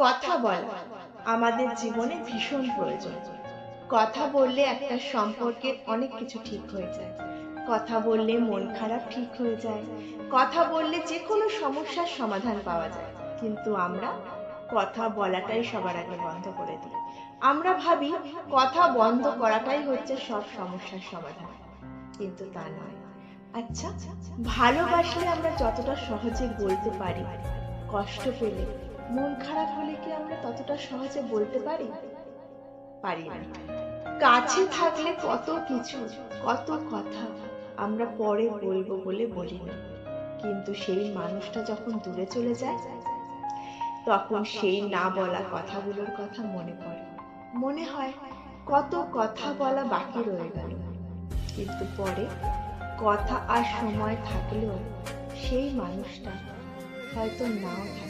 কথা বলা। আমাদের জীবনে ভীষণ প্রয়োজন। কথা বললে একটা সম্পর্কের অনেক কিছু ঠিক হয়ে যায়। কথা বললে মন খারাপ ঠিক হয়ে যায়। কথা বললে যে কোনো সমস্যার সমাধান পাওয়া যায়। কিন্তু আমরা কথা বলাটাই সবার আগে বন্ধ করে দিই। আমরা ভাবি কথা বন্ধ করাটাই হচ্ছে সব সমস্যার সমাধান। কিন্তু তা নয়। আচ্ছা ভালোবাসলে আমরা যতটা সহজে বলতে পারি, কষ্ট পেলে মন খারাপ হলে কি আমরা ততটা সহজে বলতে পারি? পারি না। কাছে থাকলে কত কিছু, কত কথা আমরা পরে বলব বলে বলি না। কিন্তু সেই মানুষটা যখন দূরে চলে যায়, তখন সেই না বলা কথাগুলোর কথা মনে পড়ে। মনে হয় কত কথা বলা বাকি রয়ে গেল। কিন্তু পরে কথা আর সময় থাকলেও সেই মানুষটা হয়তো নাও থাকে।